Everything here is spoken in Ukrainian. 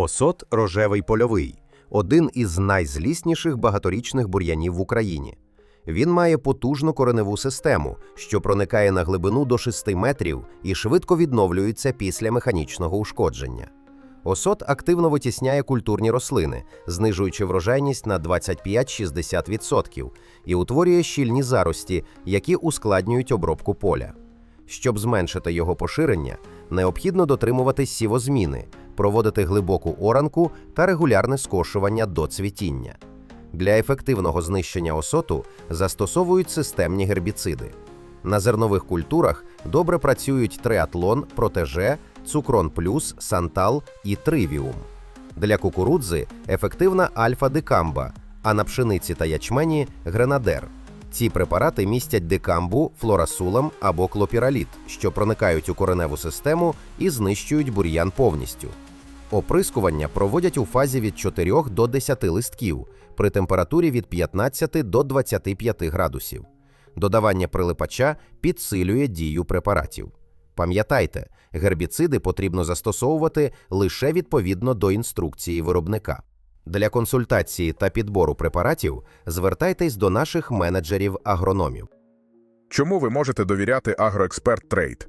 Осот рожевий польовий один із найзлісніших багаторічних бур'янів в Україні. Він має потужну кореневу систему, що проникає на глибину до 6 метрів і швидко відновлюється після механічного ушкодження. Осот активно витісняє культурні рослини, знижуючи врожайність на 25-60% і утворює щільні зарості, які ускладнюють обробку поля. Щоб зменшити його поширення, необхідно дотримуватись сівозміни, проводити глибоку оранку та регулярне скошування до цвітіння. Для ефективного знищення осоту застосовують системні гербіциди. На зернових культурах добре працюють триатлон, протеже, цукрон плюс, сантал і тривіум. Для кукурудзи ефективна альфа-дикамба, а на пшениці та ячмені гренадер. Ці препарати містять дикамбу, флорасулам або клопіраліт, що проникають у кореневу систему і знищують бур'ян повністю. Оприскування проводять у фазі від 4 до 10 листків при температурі від 15 до 25 градусів. Додавання прилипача підсилює дію препаратів. Пам'ятайте, гербіциди потрібно застосовувати лише відповідно до інструкції виробника. Для консультації та підбору препаратів звертайтесь до наших менеджерів-агрономів. Чому ви можете довіряти Агроексперт Трейд?